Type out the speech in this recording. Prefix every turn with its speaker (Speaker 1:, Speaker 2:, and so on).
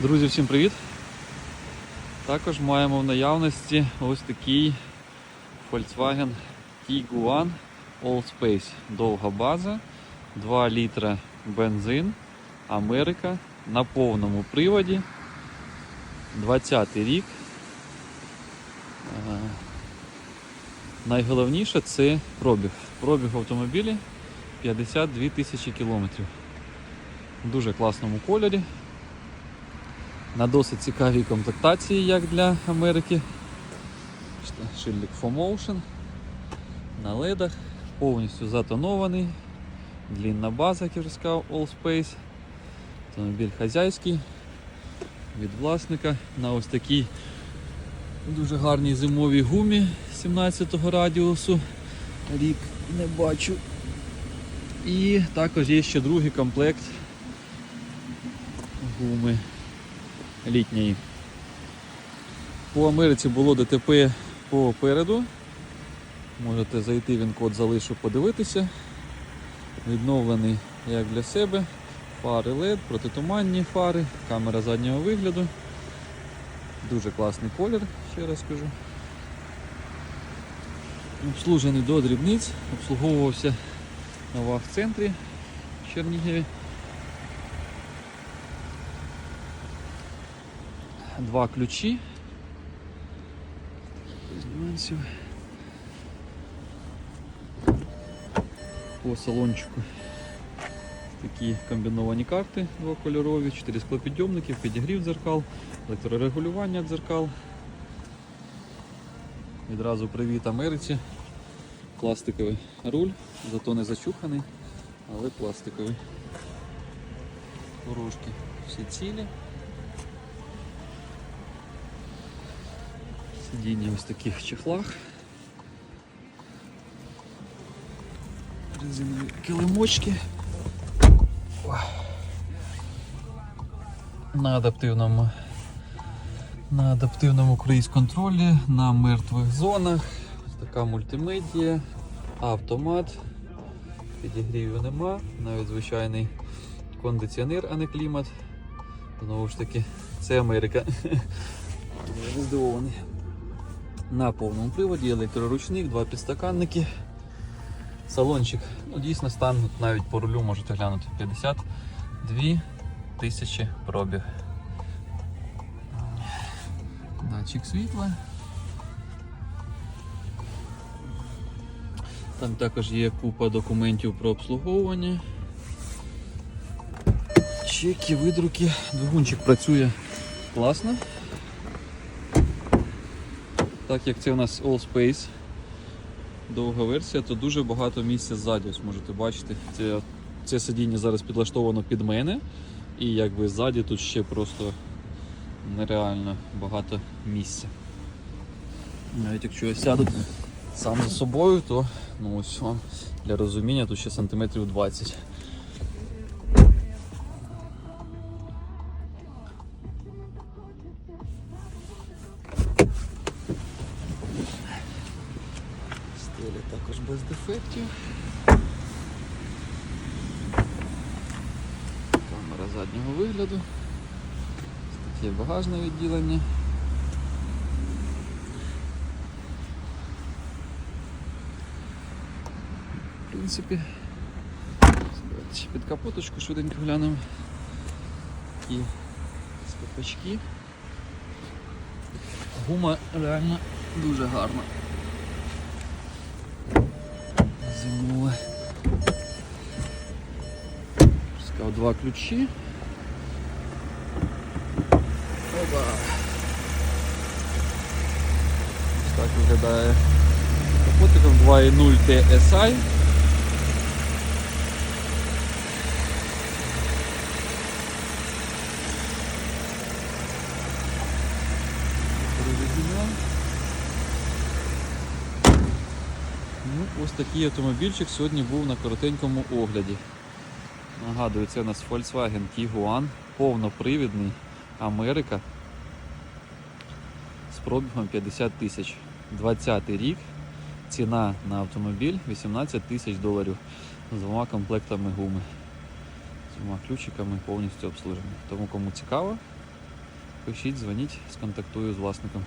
Speaker 1: Друзі, всім привіт! Також маємо в наявності ось такий Volkswagen Tiguan All Space. Довга база, 2 літра бензин, Америка на повному приводі. 20 й рік. Е, Найголовніше це пробіг. Пробіг автомобілі 52 тисячі кілометрів. В дуже класному кольорі. На досить цікавій комплектації, як для Америки. Шильдик 4Motion. На ледах. Повністю затонований. Длінна база, як я вже сказав, All Space. Автомобіль хазяйський від власника на ось такій дуже гарній зимовій гумі 17-го радіусу. Рік не бачу. І також є ще другий комплект гуми літньої. По Америці було ДТП попереду. Можете зайти, він код залишу, подивитися. Відновлений як для себе. Фари LED, протитуманні фари, камера заднього вигляду. Дуже класний колір, ще раз скажу. Обслужений до дрібниць, обслуговувався на ваг-центрі в Чернігові. Два ключі. Нюансів. По салончику такі комбіновані карти двокольорові, 4 склопідйомники, підігрів дзеркал, електрорегулювання дзеркал. Відразу привіт Америці. Пластиковий руль, зато не зачуханий, але пластиковий. Порожки всі цілі. Сидіння ось в таких чехлах. Резинові килимочки. На адаптивному на адаптивному круїз-контролі, на мертвих зонах. Така мультимедія, автомат, підігріву нема, навіть звичайний кондиціонер, а не клімат. Знову ж таки, це Америка. Я не здивований. На повному приводі електроручник, два підстаканники. Салончик, ну дійсно стан навіть по рулю можете глянути 52 тисячі пробіг. Датчик світла. Там також є купа документів про обслуговування. Чеки, видруки. Двигунчик працює класно. Так як це у нас All Space довга версія, то дуже багато місця ззаді. Ось можете бачити, це, це сидіння зараз підлаштовано під мене. І якби ззаді тут ще просто нереально багато місця. Навіть якщо я сяду сам за собою, то ну ось для розуміння тут ще сантиметрів 20. Без дефектів. Камера заднього вигляду. Ось Таке багажне відділення. В принципі, ще під капоточку швиденько глянемо. Такі скопачки. Гума реально дуже гарна. Зимове. Сказав два ключі. Опа. Ось так виглядає капотиком 2.0 TSI. Ну, ось такий автомобільчик сьогодні був на коротенькому огляді. Нагадую, це у нас Volkswagen Tiguan, повнопривідний Америка з пробігом 50 тисяч. 20 рік, ціна на автомобіль 18 тисяч доларів з двома комплектами гуми. З двома ключиками повністю обслужений. Тому кому цікаво, Пишіть, дзвоніть, сконтактую з власником.